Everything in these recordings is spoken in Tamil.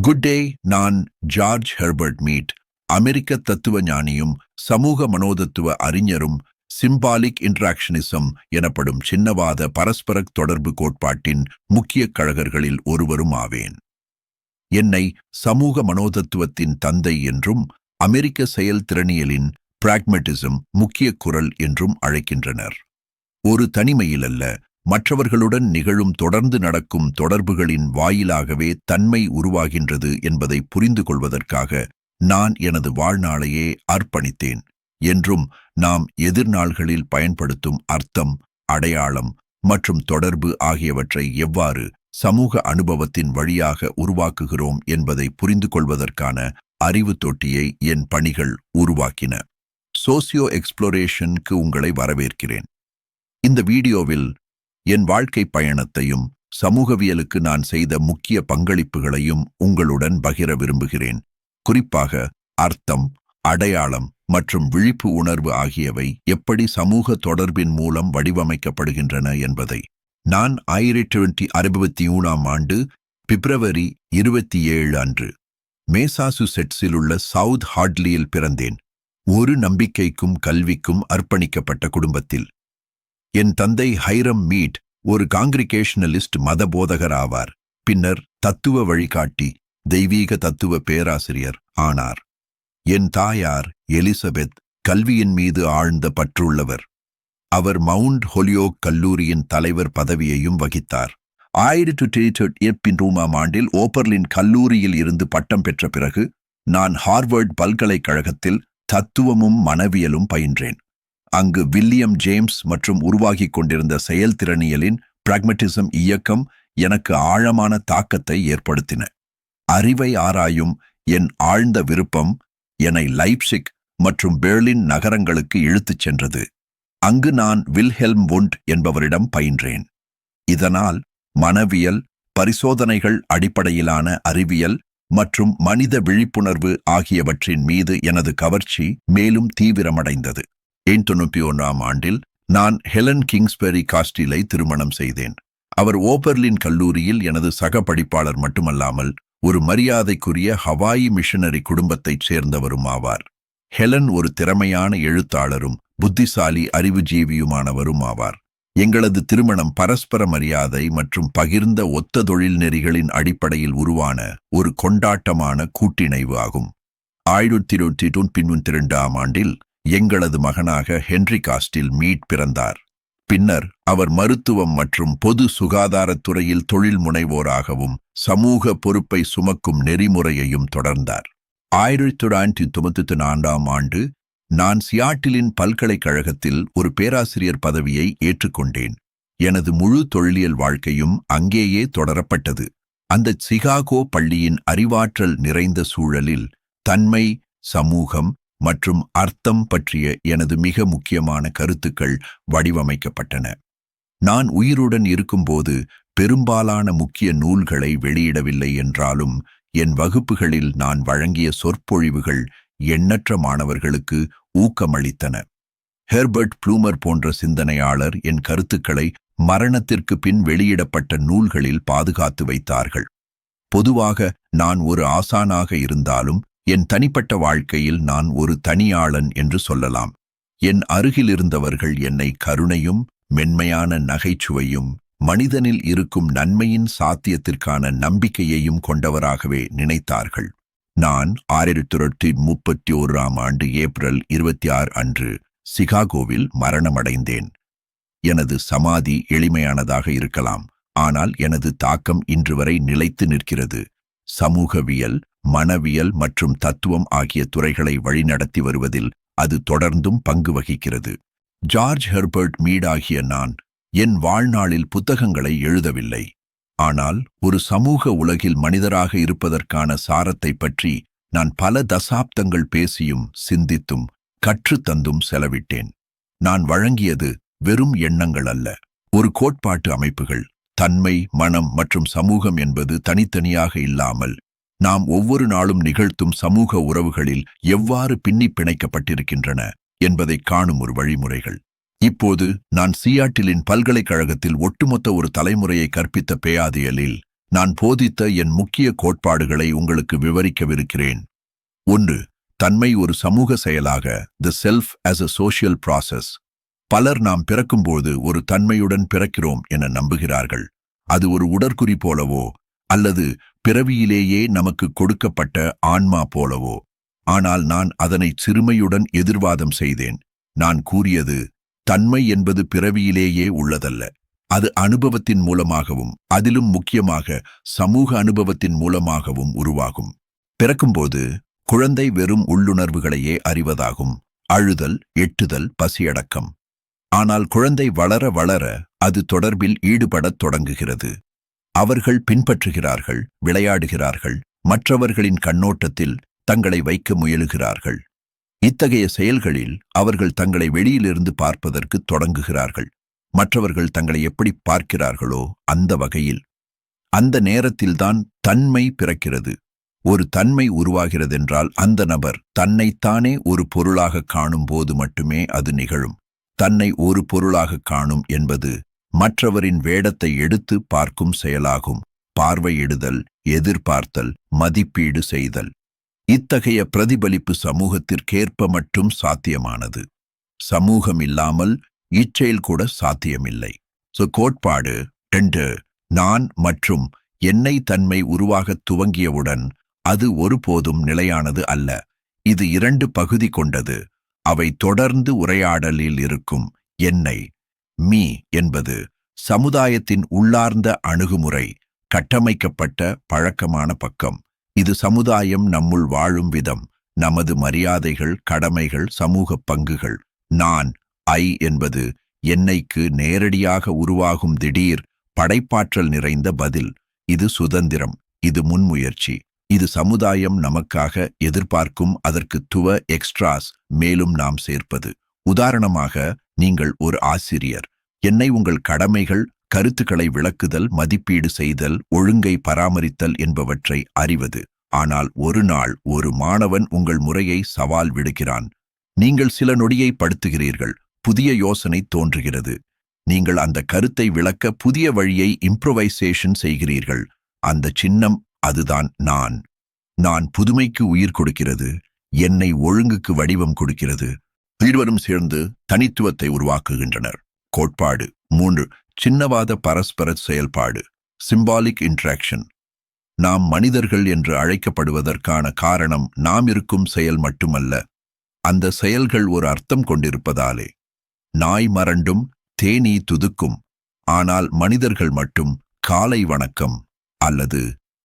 குட் டே நான் ஜார்ஜ் ஹெர்பர்ட் மீட். அமெரிக்க தத்துவ ஞானியும் சமூக மனோதத்துவ அறிஞரும் சிம்பாலிக் இன்ட்ராக்ஷனிசம் எனப்படும் சின்னவாத பரஸ்பர தொடர்பு கோட்பாட்டின் முக்கிய கழகர்களில் ஒருவரும் ஆவேன். என்னை சமூக மனோதத்துவத்தின் தந்தை என்றும் அமெரிக்க செயல்திறனியலின் பிராக்மெட்டிசம் முக்கிய குரல் என்றும் அழைக்கின்றனர். ஒரு தனிமையில் அல்ல மற்றவர்களுடன் நிகழும் தொடர்ந்து நடக்கும் தொடர்புகளின் வாயிலாகவே தன்மை உருவாகின்றது என்பதை புரிந்து கொள்வதற்காக நான் எனது வாழ்நாளையே அர்ப்பணித்தேன். என்றும் நாம் எதிர்நாள்களில் பயன்படுத்தும் அர்த்தம் அடையாளம் மற்றும் தொடர்பு ஆகியவற்றை எவ்வாறு சமூக அனுபவத்தின் வழியாக உருவாக்குகிறோம் என்பதை புரிந்து கொள்வதற்கான அறிவு தொட்டியை என் பணிகள் உருவாக்கின. சோசியோ எக்ஸ்ப்ளோரேஷனுக்கு உங்களை வரவேற்கிறேன். இந்த வீடியோவில் என் வாழ்க்கை பயணத்தையும் சமூகவியலுக்கு நான் செய்த முக்கிய பங்களிப்புகளையும் உங்களுடன் பகிர விரும்புகிறேன். குறிப்பாக அர்த்தம் அடையாளம் மற்றும் விழிப்பு உணர்வு ஆகியவை எப்படி சமூக தொடர்பின் மூலம் வடிவமைக்கப்படுகின்றன என்பதை. நான் ஆயிரத்தி அறுபத்தி மூணாம் ஆண்டு பிப்ரவரி இருபத்தி ஏழு அன்று மேசாசுசெட்ஸில் உள்ள சவுத் ஹார்ட்லியில் பிறந்தேன். ஒரு நம்பிக்கைக்கும் கல்விக்கும் அர்ப்பணிக்கப்பட்ட குடும்பத்தில். என் தந்தை ஹைரம் மீட் ஒரு காங்கிரிகேஷனலிஸ்ட் மத போதகர் ஆவார் பின்னர் தத்துவ வழிகாட்டி தெய்வீக தத்துவ பேராசிரியர் ஆனார். என் தாயார் எலிசபெத் கல்வியின் மீது ஆழ்ந்த பற்றுள்ளவர். அவர் மவுண்ட் ஹொலியோக் கல்லூரியின் தலைவர் பதவியையும் வகித்தார். ஆயிரத்து எப்பின் ரூமாம் ஆண்டில் ஓப்பர்லின் கல்லூரியில் இருந்து பட்டம் பெற்ற பிறகு நான் ஹார்வர்ட் பல்கலைக்கழகத்தில் தத்துவமும் மனவியலும் பயின்றேன். அங்கு வில்லியம் ஜேம்ஸ் மற்றும் உருவாகிக் கொண்டிருந்த செயல்திறனியலின் பிராக்மெட்டிசம் இயக்கம் எனக்கு ஆழமான தாக்கத்தை ஏற்படுத்தின. அறிவை ஆராயும் என் ஆழ்ந்த விருப்பம் என்னை லைப்சிக் மற்றும் பெர்லின் நகரங்களுக்கு இழுத்துச் சென்றது. அங்கு நான் வில்ஹெல்ம் வுண்ட் என்பவரிடம் பயின்றேன். இதனால் மனவியல் பரிசோதனைகள் அடிப்படையிலான அறிவியல் மற்றும் மனித விழிப்புணர்வு ஆகியவற்றின் மீது எனது கவர்ச்சி மேலும் தீவிரமடைந்தது. தொண்ணூற்றி ஒன்றாம் ஆண்டில் நான் ஹெலன் கிங்ஸ்பெரி காஸ்டிலை திருமணம் செய்தேன். அவர் ஓபர்லின் கல்லூரியில் எனது சக படிப்பாளர் மட்டுமல்லாமல் ஒரு மரியாதைக்குரிய ஹவாயி மிஷனரி குடும்பத்தைச் சேர்ந்தவரும் ஆவார். ஹெலன் ஒரு திறமையான எழுத்தாளரும் புத்திசாலி அறிவுஜீவியுமானவரும் ஆவார். எங்களது திருமணம் பரஸ்பர மரியாதை மற்றும் பகிர்ந்த ஒத்த தொழில் நெறிகளின் அடிப்படையில் உருவான ஒரு கொண்டாட்டமான கூட்டிணைவு ஆகும். ஆயிரத்தி இருபத்தி தொன்பின்வத்தி ஆண்டில் எங்களது மகனாக ஹென்றி காஸ்டில் மீட் பிறந்தார். பின்னர் அவர் மருத்துவம் மற்றும் பொது சுகாதாரத்துறையில் தொழில் முனைவோராகவும் சமூக பொறுப்பை சுமக்கும் நெறிமுறையையும் தொடர்ந்தார். ஆயிரத்தி தொள்ளாயிரத்தி தொண்ணூத்தி நான்காம் ஆண்டு நான் சியாட்டிலின் பல்கலைக்கழகத்தில் ஒரு பேராசிரியர் பதவியை ஏற்றுக்கொண்டேன். எனது முழு தொழிலியல் வாழ்க்கையும் அங்கேயே தொடரப்பட்டது. அந்த சிகாகோ பள்ளியின் அறிவாற்றல் நிறைந்த சூழலில் தன்மை சமூகம் மற்றும் அர்த்தம் பற்றிய எனது மிக முக்கியமான கருத்துக்கள் வடிவமைக்கப்பட்டன. நான் உயிருடன் இருக்கும்போது பெரும்பாலான முக்கிய நூல்களை வெளியிடவில்லை என்றாலும் என் வகுப்புகளில் நான் வழங்கிய சொற்பொழிவுகள் எண்ணற்ற மாணவர்களுக்கு ஊக்கமளித்தன. ஹெர்பர்ட் ப்ளூமர் போன்ற சிந்தனையாளர் என் கருத்துக்களை மரணத்திற்கு பின் வெளியிடப்பட்ட நூல்களில் பாதுகாத்து வைத்தார்கள். பொதுவாக நான் ஒரு ஆசானாக இருந்தாலும் என் தனிப்பட்ட வாழ்க்கையில் நான் ஒரு தனியாளன் என்று சொல்லலாம். என் அருகில் இருந்தவர்கள் என்னை கருணையும் மென்மையான நகைச்சுவையும் மனிதனில் இருக்கும் நன்மையின் சாத்தியத்திற்கான நம்பிக்கையையும் கொண்டவராகவே நினைத்தார்கள். நான் ஆயிரத்தி தொள்ளாயிரத்தி முப்பத்தி ஓராம் ஆண்டு ஏப்ரல் இருபத்தி ஆறு அன்று சிகாகோவில் மரணமடைந்தேன். எனது சமாதி எளிமையானதாக இருக்கலாம் ஆனால் எனது தாக்கம் இன்று வரை நிலைத்து நிற்கிறது. சமூகவியல் மனவியல் மற்றும் தத்துவம் ஆகிய துறைகளை வழிநடத்தி வருவதில் அது தொடர்ந்தும் பங்கு வகிக்கிறது. ஜார்ஜ் ஹெர்பர்ட் மீடாகிய நான் என் வாழ்நாளில் புத்தகங்களை எழுதவில்லை. ஆனால் ஒரு சமூக உலகில் மனிதராக இருப்பதற்கான சாரத்தை பற்றி நான் பல தசாப்தங்கள் பேசியும் சிந்தித்தும் கற்றுத்தந்தும் செலவிட்டேன். நான் வழங்கியது வெறும் எண்ணங்கள் அல்ல. ஒரு கோட்பாட்டு அமைப்புகள் தன்மை மனம் மற்றும் சமூகம் என்பது தனித்தனியாக இல்லாமல் நாம் ஒவ்வொரு நாளும் நிகழ்த்தும் சமூக உறவுகளில் எவ்வாறு பின்னி பிணைக்கப்பட்டிருக்கின்றன என்பதை காணும் ஒரு வழிமுறைகள். இப்போது நான் சியாட்டிலின் பல்கலைக்கழகத்தில் ஒட்டுமொத்த ஒரு தலைமுறையை கற்பித்த பேயாதியலில் நான் போதித்த என் முக்கிய கோட்பாடுகளை உங்களுக்கு விவரிக்கவிருக்கிறேன். ஒன்று தன்மை ஒரு சமூக செயலாக the self as a social process பலர் நாம் பிறக்கும்போது ஒரு தன்மையுடன் பிறக்கிறோம் என நம்புகிறார்கள். அது ஒரு உடற்குறி போலவோ அல்லது பிறவியிலேயே நமக்கு கொடுக்கப்பட்ட ஆன்மா போலவோ. ஆனால் நான் அதனை சிறுமையுடன் எதிர்வாதம் செய்தேன். நான் கூறியது தன்மை என்பது பிறவியிலேயே உள்ளதல்ல. அது அனுபவத்தின் மூலமாகவும் அதிலும் முக்கியமாக சமூக அனுபவத்தின் மூலமாகவும் உருவாகும். பிறக்கும்போது குழந்தை வெறும் உள்ளுணர்வுகளையே அறிவதாகும். அழுதல் எட்டுதல் பசியடக்கம். ஆனால் குழந்தை வளர வளர அது தொடர்பில் ஈடுபடத் தொடங்குகிறது. அவர்கள் பின்பற்றுகிறார்கள் விளையாடுகிறார்கள் மற்றவர்களின் கண்ணோட்டத்தில் தங்களை வைக்க முயலுகிறார்கள். இத்தகைய செயல்களில் அவர்கள் தங்களை வெளியிலிருந்து பார்ப்பதற்கு தொடங்குகிறார்கள். மற்றவர்கள் தங்களை எப்படி பார்க்கிறார்களோ அந்த வகையில். அந்த நேரத்தில்தான் தன்மை பிறக்கிறது. ஒரு தன்மை உருவாகிறதென்றால் அந்த நபர் தன்னைத்தானே ஒரு பொருளாக காணும் போது மட்டுமே அது நிகழும். தன்னை ஒரு பொருளாக காணும் என்பது மற்றவரின் வேடத்தை எடுத்து பார்க்கும் செயலாகும். பார்வையிடுதல் எதிர்பார்த்தல் மதிப்பீடு செய்தல். இத்தகைய பிரதிபலிப்பு சமூகத்திற்கேற்ப மட்டும் சாத்தியமானது. சமூகம் இல்லாமல் இச்செயல் கூட சாத்தியமில்லை. சோ கோட்பாடு ரெண்டு நான் மற்றும் என்னை தன்மை உருவாகத் துவங்கியவுடன் அது ஒருபோதும் நிலையானது அல்ல. இது இரண்டு பகுதி கொண்டது. அவை தொடர்ந்து உரையாடலில் இருக்கும். என்னை மீ என்பது சமுதாயத்தின் உள்ளார்ந்த அணுகுமுறை கட்டமைக்கப்பட்ட பழக்கமான பக்கம். இது சமுதாயம் நம்முள் வாழும் விதம் நமது மரியாதைகள் கடமைகள் சமூக பங்குகள். நான் ஐ என்பது என்னைக்கு நேரடியாக உருவாகும் திடீர் படைப்பாற்றல் நிறைந்த பதில். இது சுதந்திரம் இது முன்முயற்சி. இது சமுதாயம் நமக்காக எதிர்பார்க்கும் அதற்கு துவ எக்ஸ்ட்ராஸ் மேலும் நாம் சேர்ப்பது. உதாரணமாக நீங்கள் ஒரு ஆசிரியர். என்னை உங்கள் கடமைகள் கருத்துக்களை விளக்குதல் மதிப்பீடு செய்தல் ஒழுங்கை பராமரித்தல் என்பவற்றை அறிவது. ஆனால் ஒரு நாள் ஒரு மாணவன் உங்கள் முறையை சவால் விடுகிறான். நீங்கள் சில நொடியை படுத்துகிறீர்கள். புதிய யோசனை தோன்றுகிறது. நீங்கள் அந்த கருத்தை விளக்க புதிய வழியை இம்ப்ரவைசேஷன் செய்கிறீர்கள். அந்த சின்னம் அதுதான் நான். நான் புதுமைக்கு உயிர் கொடுக்கிறது. என்னை ஒழுங்குக்கு வடிவம் கொடுக்கிறது. இருவரும் சேர்ந்து தனித்துவத்தை உருவாக்குகின்றனர். கோட்பாடு மூன்று. சின்னவாத பரஸ்பர செயல்பாடு. சிம்பாலிக் இன்ட்ராக்ஷன் நாம் மனிதர்கள் என்று அழைக்கப்படுவதற்கான காரணம் நாம் இருக்கும் செயல் மட்டுமல்ல. அந்த செயல்கள் ஒரு அர்த்தம் கொண்டிருப்பதாலே. நாய் மரண்டும் தேனீ துதுக்கும். ஆனால் மனிதர்கள் மட்டும் காலை வணக்கம் அல்லது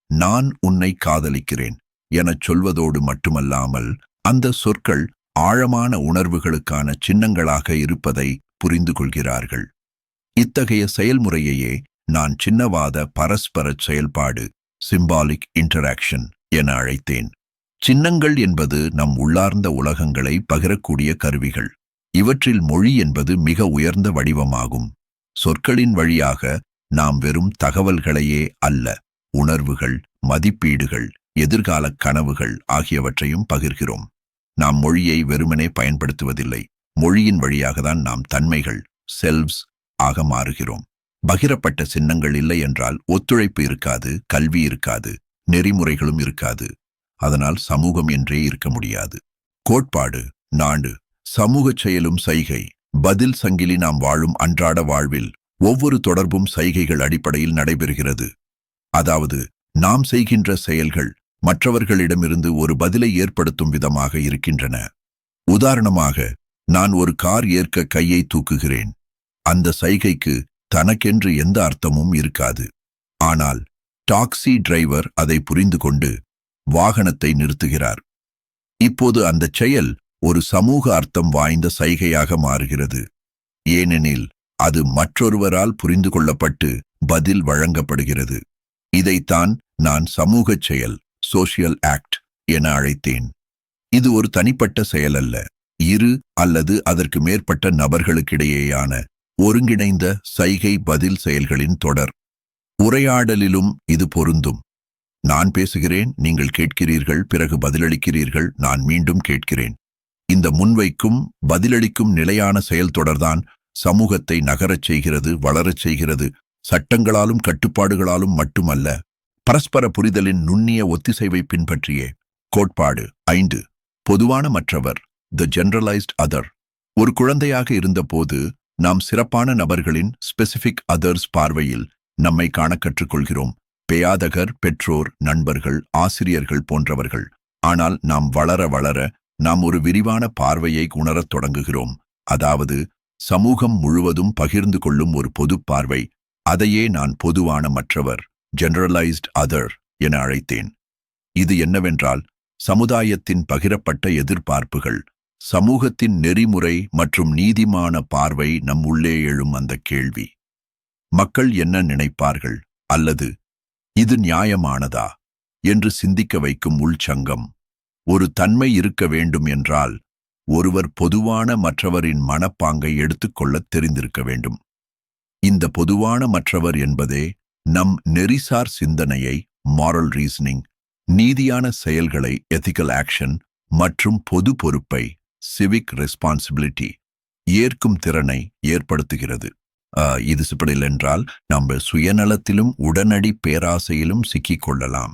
நான் உன்னை காதலிக்கிறேன் எனச் சொல்வதோடு மட்டுமல்லாமல் அந்த சொற்கள் ஆழமான உணர்வுகளுக்கான சின்னங்களாக இருப்பதை புரிந்து கொள்கிறார்கள் இத்தகைய செயல்முறையையே நான் சின்னவாத பரஸ்பர செயல்பாடு சிம்பாலிக் இன்டராக்ஷன் என அழைத்தேன். சின்னங்கள் என்பது நம் உள்ளார்ந்த உலகங்களை பகிரக்கூடிய கருவிகள். இவற்றில் மொழி என்பது மிக உயர்ந்த வடிவமாகும். சொற்களின் வழியாக நாம் வெறும் தகவல்களையே அல்ல உணர்வுகள் மதிப்பீடுகள் எதிர்கால கனவுகள் ஆகியவற்றையும் பகிர்கிறோம். நாம் மொழியை வெறுமனே பயன்படுத்துவதில்லை. மொழியின் வழியாகத்தான் நாம் தன்மைகள் செல்வ்ஸ் ஆக மாறுகிறோம். பகிரப்பட்ட சின்னங்கள் இல்லை என்றால் ஒத்துழைப்பு இருக்காது கல்வி இருக்காது நெறிமுறைகளும் இருக்காது. அதனால் சமூகம் என்றே இருக்க முடியாது. கோட்பாடு நாடு சமூக செயலும் சைகை. பதில் சங்கிலி நாம் வாழும் அன்றாட வாழ்வில் ஒவ்வொரு தொடர்பும் சைகைகள் அடிப்படையில் நடைபெறுகிறது. அதாவது நாம் செய்கின்ற செயல்கள் மற்றவர்களிடமிருந்து ஒரு பதிலை ஏற்படுத்தும் விதமாக இருக்கின்றன. உதாரணமாக நான் ஒரு கார் ஏற்க கையை தூக்குகிறேன். அந்த சைகைக்கு தனக்கென்று எந்த அர்த்தமும் இருக்காது. ஆனால் டாக்ஸி டிரைவர் அதை புரிந்து கொண்டு வாகனத்தை நிறுத்துகிறார். இப்போது அந்தச் செயல் ஒரு சமூக அர்த்தம் வாய்ந்த சைகையாக மாறுகிறது. ஏனெனில் அது மற்றொருவரால் புரிந்து கொள்ளப்பட்டு பதில் வழங்கப்படுகிறது. இதைத்தான் நான் சமூகச் செயல் சோசியல் ஆக்ட் என அழைத்தேன். இது ஒரு தனிப்பட்ட செயல் அல்ல. இரு அல்லது அதற்கு மேற்பட்ட நபர்களுக்கிடையேயான ஒருங்கிணைந்த சைகை பதில் செயல்களின் தொடர். உரையாடலிலும் இது பொருந்தும். நான் பேசுகிறேன் நீங்கள் கேட்கிறீர்கள் பிறகு பதிலளிக்கிறீர்கள் நான் மீண்டும் கேட்கிறேன். இந்த முன்வைக்கும் பதிலளிக்கும் நிலையான செயல்தொடர்தான் சமூகத்தை நகரச் செய்கிறது வளரச் செய்கிறது. சட்டங்களாலும் கட்டுப்பாடுகளாலும் மட்டுமல்ல பரஸ்பர புரிதலின் நுண்ணிய ஒத்திசைவை பின்பற்றியே கோட்பாடு ஐந்து. பொதுவான மற்றவர் த ஜெனரலைஸ்ட் அதர் ஒரு குழந்தையாக இருந்தபோது நாம் சிறப்பான நபர்களின் ஸ்பெசிபிக் அதர்ஸ் பார்வையில் நம்மை காண கற்றுக்கொள்கிறோம். பெயாதகர் பெற்றோர் நண்பர்கள் ஆசிரியர்கள் போன்றவர்கள். ஆனால் நாம் வளர வளர நாம் ஒரு விரிவான பார்வையை உணரத் தொடங்குகிறோம். அதாவது சமூகம் முழுவதும் பகிர்ந்து கொள்ளும் ஒரு பொது பார்வை. அதையே நான் பொதுவான மற்றவர். ஜெனரலைஸ்ட் அதர் என அழைத்தேன். இது என்னவென்றால் சமுதாயத்தின் பகிரப்பட்ட எதிர்பார்ப்புகள் சமூகத்தின் நெறிமுறை மற்றும் நீதிமான பார்வை நம் உள்ளே எழும் அந்த கேள்வி. மக்கள் என்ன நினைப்பார்கள்? அல்லது இது நியாயமானதா? என்று சிந்திக்க வைக்கும் உள்சங்கம் ஒரு தன்மை இருக்க வேண்டும் என்றால் ஒருவர் பொதுவான மற்றவரின் மனப்பாங்கை எடுத்துக்கொள்ளத் தெரிந்திருக்க வேண்டும். இந்த பொதுவான மற்றவர் என்பதே நம் நெறிசார் சிந்தனையை மாரல் ரீசனிங் நீதியான செயல்களை எத்திக்கல் ஆக்ஷன் மற்றும் பொது பொறுப்பை சிவிக் ரெஸ்பான்சிபிலிட்டி ஏற்கும் திறனை ஏற்படுத்துகிறது. இது சிப்படில் என்றால் நம்ம சுயநலத்திலும் உடனடி பேராசையிலும் சிக்கிக்கொள்ளலாம்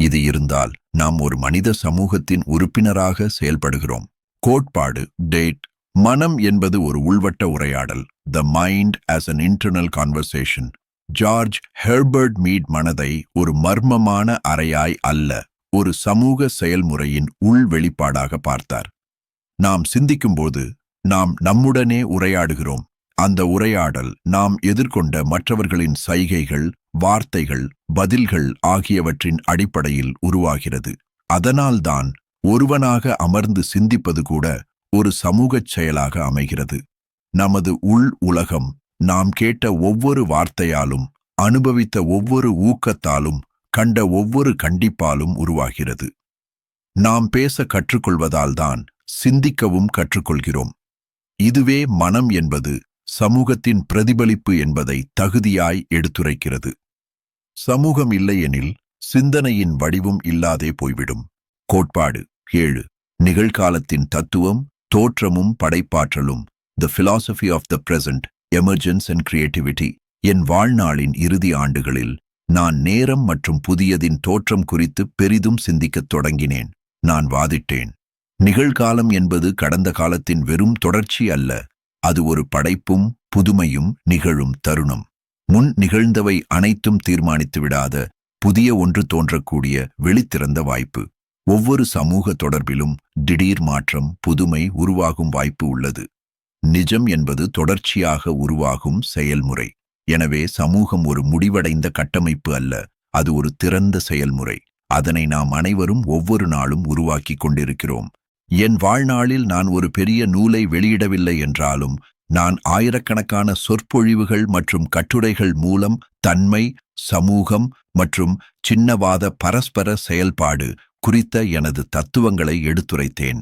இது இருந்தால் நாம் ஒரு மனித சமூகத்தின் உறுப்பினராக செயல்படுகிறோம். கோட்பாடு டேட் மனம் என்பது ஒரு உள்வட்ட உரையாடல் the mind as an internal conversation George Herbert Mead மனதை ஒரு மர்மமான அறையாய் அல்ல ஒரு சமூக செயல்முறையின் உள் வெளிப்பாடாக பார்த்தார். நாம் சிந்திக்கும்போது நாம் நம்முடனே உரையாடுகிறோம். அந்த உரையாடல் நாம் எதிர்கொண்ட மற்றவர்களின் சைகைகள் வார்த்தைகள் பதில்கள் ஆகியவற்றின் அடிப்படையில் உருவாகிறது. அதனால்தான் ஒருவனாக அமர்ந்து சிந்திப்பது கூட ஒரு சமூகச் செயலாக அமைகிறது. நமது உள் உலகம் நாம் கேட்ட ஒவ்வொரு வார்த்தையாலும் அனுபவித்த ஒவ்வொரு ஊக்கத்தாலும் கண்ட ஒவ்வொரு கண்டிப்பாலும் உருவாகிறது. நாம் பேச கற்றுக்கொள்வதால்தான் சிந்திக்கவும் கற்றுக்கொள்கிறோம். இதுவே மனம் என்பது சமூகத்தின் பிரதிபலிப்பு என்பதை தகுதியாய் எடுத்துரைக்கிறது. சமூகம் இல்லையெனில் சிந்தனையின் வடிவும் இல்லாதே போய்விடும். கோட்பாடு ஏழு நிகழ்காலத்தின் தத்துவம் தோற்றமும் படைப்பாற்றலும் the philosophy of the present emergence and creativity என் வாழ்நாளின் இறுதி ஆண்டுகளில் நான் நேரம் மற்றும் புதியதின் தோற்றம் குறித்து பெரிதும் சிந்திக்கத் தொடங்கினேன். நான் வாதிட்டேன். நிகழ்காலம் என்பது கடந்த காலத்தின் வெறும் தொடர்ச்சி அல்ல. அது ஒரு படைப்பும் புதுமையும் நிகழும் தருணம். முன் நிகழ்ந்தவை அனைத்தும் தீர்மானித்து விடாத புதிய ஒன்று தோன்றக்கூடிய வெளித்திறந்த வாய்ப்பு. ஒவ்வொரு சமூக தொடர்பிலும் திடீர் மாற்றம் புதுமை உருவாகும் வாய்ப்பு உள்ளது. நிஜம் என்பது தொடர்ச்சியாக உருவாகும் செயல்முறை. எனவே சமூகம் ஒரு முடிவடைந்த கட்டமைப்பு அல்ல அது ஒரு திறந்த செயல்முறை. அதனை நாம் அனைவரும் ஒவ்வொரு நாளும் உருவாக்கிக் கொண்டிருக்கிறோம். என் வாழ்நாளில் நான் ஒரு பெரிய நூலை வெளியிடவில்லை என்றாலும் நான் ஆயிரக்கணக்கான சொற்பொழிவுகள் மற்றும் கட்டுரைகள் மூலம் தன்மை சமூகம் மற்றும் சின்னவாத பரஸ்பர செயல்பாடு குறித்த எனது தத்துவங்களை எடுத்துரைத்தேன்.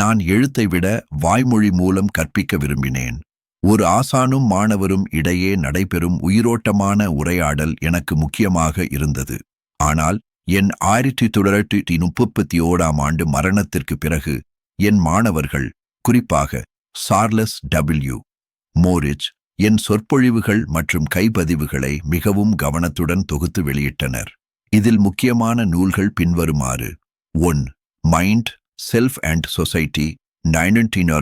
நான் எழுத்தை விட வாய்மொழி மூலம் கற்பிக்க விரும்பினேன். ஒரு ஆசானும் மாணவரும் இடையே நடைபெறும் உயிரோட்டமான உரையாடல் எனக்கு முக்கியமாக இருந்தது. ஆனால் என் ஆயிரத்தி தொள்ளாயிரத்தி முப்பத்தி ஓராம் ஆண்டு மரணத்திற்கு பிறகு என் மாணவர்கள் குறிப்பாக சார்லஸ் டபிள்யூ மோரிச் என் சொற்பொழிவுகள் மற்றும் கைப்பதிவுகளை மிகவும் கவனத்துடன் தொகுத்து வெளியிட்டனர். இதில் முக்கியமான நூல்கள் பின்வருமாறு one mind self and society nineteen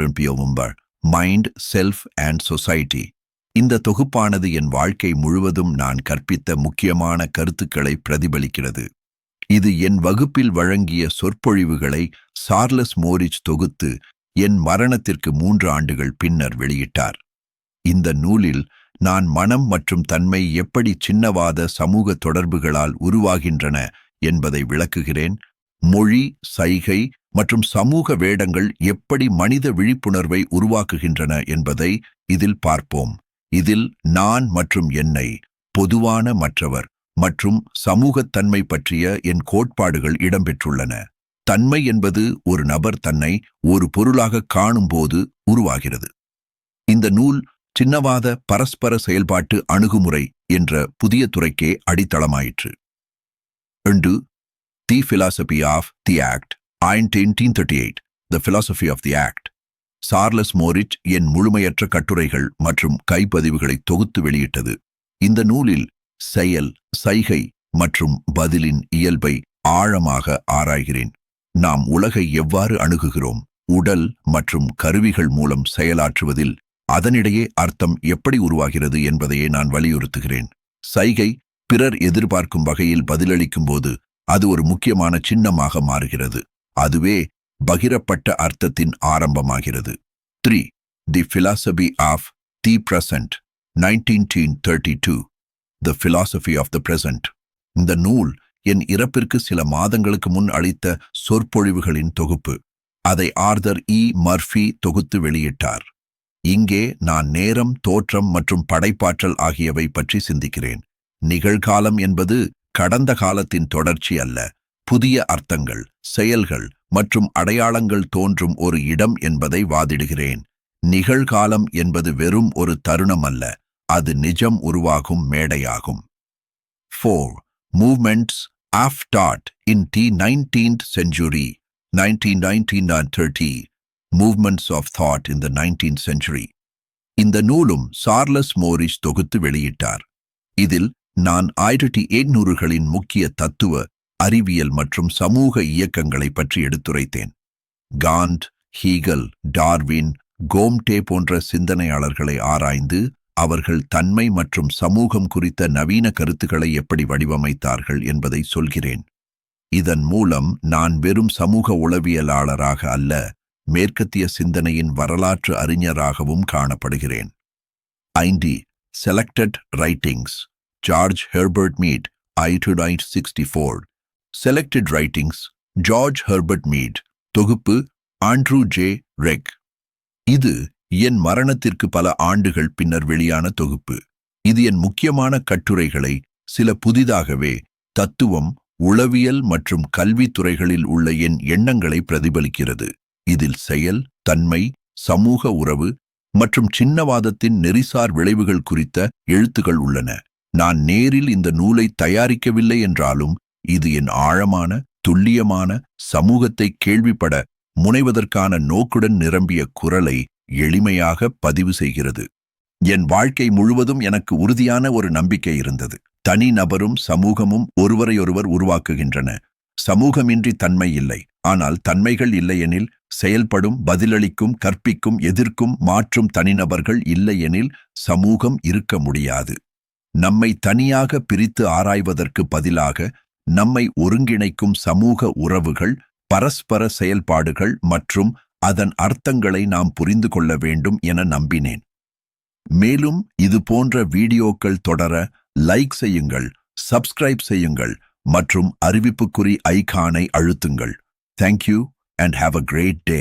மும்பர் mind self and society இந்த தொகுப்பானது என் வாழ்க்கை முழுவதும் நான் கற்பித்த முக்கியமான கருத்துக்களை பிரதிபலிக்கிறது. இது என் வகுப்பில் வழங்கிய சொற்பொழிவுகளை சார்லஸ் மோரிச் தொகுத்து என் மரணத்திற்கு மூன்று ஆண்டுகள் பின்னர் வெளியிட்டார். இந்த நூலில் நான் மனம் மற்றும் தன்மை எப்படி சின்னவாத சமூக தொடர்புகளால் உருவாகின்றன என்பதை விளக்குகிறேன். மொழி சைகை மற்றும் சமூக வேடங்கள் எப்படி மனித விழிப்புணர்வை உருவாக்குகின்றன என்பதை இதில் பார்ப்போம். இதில் நான் மற்றும் என்னை பொதுவான மற்றவர் மற்றும் சமூகத்தன்மை பற்றிய என் கோட்பாடுகள் இடம்பெற்றுள்ளன. தன்மை என்பது ஒரு நபர் தன்னை ஒரு பொருளாக காணும்போது உருவாகிறது. இந்த நூல் சின்னவாத பரஸ்பர செயல்பாட்டு அணுகுமுறை என்ற புதிய துறைக்கே அடித்தளமாயிற்று. ரெண்டு the philosophy of the act. Nineteen thirty eight the philosophy of the act Charles Morris என் முழுமையற்ற கட்டுரைகள் மற்றும் கைப்பதிவுகளை தொகுத்து வெளியிட்டது. இந்த நூலில் செயல் சைகை மற்றும் பதிலின் இயல்பை ஆழமாக ஆராய்கிறேன். நாம் உலகை எவ்வாறு அணுகுகிறோம்? உடல் மற்றும் கருவிகள் மூலம் செயலாற்றுவதில் அதனிடையே அர்த்தம் எப்படி உருவாகிறது என்பதையே நான் வலியுறுத்துகிறேன். சைகை பிறர் எதிர்பார்க்கும் வகையில் பதிலளிக்கும் போது அது ஒரு முக்கியமான சின்னமாக மாறுகிறது. அதுவே பகிரப்பட்ட அர்த்தத்தின் ஆரம்பமாகிறது. Three the philosophy of the present nineteen thirty two the philosophy of the present. இந்த நூல் என் இறப்பிற்கு சில மாதங்களுக்கு முன் அளித்த சொற்பொழிவுகளின் தொகுப்பு. அதை ஆர்தர் இ. மர்ஃபி தொகுத்து வெளியிட்டார். இங்கே நான் நேரம் தோற்றம் மற்றும் படைப்பாற்றல் ஆகியவை பற்றி சிந்திக்கிறேன். நிகழ்காலம் என்பது கடந்த காலத்தின் தொடர்ச்சி அல்ல. புதிய அர்த்தங்கள் செயல்கள் மற்றும் அடையாளங்கள் தோன்றும் ஒரு இடம் என்பதை வாதிடுகிறேன். நிகழ்காலம் என்பது வெறும் ஒரு தருணம் அல்ல அது நிஜம் உருவாகும் மேடையாகும். Four movements of thought in the nineteenth century nineteen nineteen thirty movements of thought in the nineteen century இந்த நூலும் சார்லஸ் மோரிஸ் தொகுத்து வெளியிட்டார். இதில் நான் ஆயிரத்தி எண்ணூறுகளின் முக்கிய தத்துவ அறிவியல் மற்றும் சமூக இயக்கங்களை பற்றி எடுத்துரைத்தேன். காண்ட் ஹீகல் டார்வின் கோம்டே போன்ற சிந்தனையாளர்களை ஆராய்ந்து அவர்கள் தன்மை மற்றும் சமூகம் குறித்த நவீன கருத்துக்களை எப்படி வடிவமைத்தார்கள் என்பதை சொல்கிறேன். இதன் மூலம் நான் வெறும் சமூக உளவியலாளராக அல்ல மேற்கத்திய சிந்தனையின் வரலாற்று அறிஞராகவும் காணப்படுகிறேன். ஐந்தி selected writings. George Herbert Mead ஐ டு night sixty four. Selected writings George Herbert Mead தொகுப்பு ஆண்ட்ரூ ஜே ரெக் இது என் மரணத்திற்கு பல ஆண்டுகள் பின்னர் வெளியான தொகுப்பு. இது என் முக்கியமான கட்டுரைகளை சில புதிதாகவே தத்துவம் உளவியல் மற்றும் கல்வித் துறைகளில் உள்ள என் எண்ணங்களை பிரதிபலிக்கிறது. இதில் செயல் தன்மை சமூக உறவு மற்றும் சின்னவாதத்தின் நெறிசார் விளைவுகள் குறித்த எழுத்துகள் உள்ளன. நான் நேரில் இந்த நூலை தயாரிக்கவில்லை என்றாலும் இது என் ஆழமான துல்லியமான சமூகத்தை கேள்விப்பட முனைவதற்கான நோக்குடன் நிரம்பிய குரலை எளிமையாக பதிவு செய்கிறது. என் வாழ்க்கை முழுவதும் எனக்கு உறுதியான ஒரு நம்பிக்கை இருந்தது. தனி நபரும் சமூகமும் ஒருவரையொருவர் உருவாக்குகின்றன. சமூகமின்றி தன்மை இல்லை. ஆனால் தன்மைகள் இல்லையெனில் செயல்படும் பதிலளிக்கும் கற்பிக்கும் எதிர்க்கும் மாற்றும் தனிநபர்கள் இல்லையெனில் சமூகம் இருக்க முடியாது. நம்மை தனியாக பிரித்து ஆராய்வதற்கு பதிலாக நம்மை ஒருங்கிணைக்கும் சமூக உறவுகள் பரஸ்பர செயல்பாடுகள் மற்றும் அதன் அர்த்தங்களை நாம் புரிந்து கொள்ள வேண்டும் என நம்பினேன். மேலும் இது போன்ற வீடியோக்கள் தொடர லைக் செய்யுங்கள் சப்ஸ்கிரைப் செய்யுங்கள் மற்றும் அறிவிப்புக்குறி ஐகானை அழுத்துங்கள். Thank you and have a great day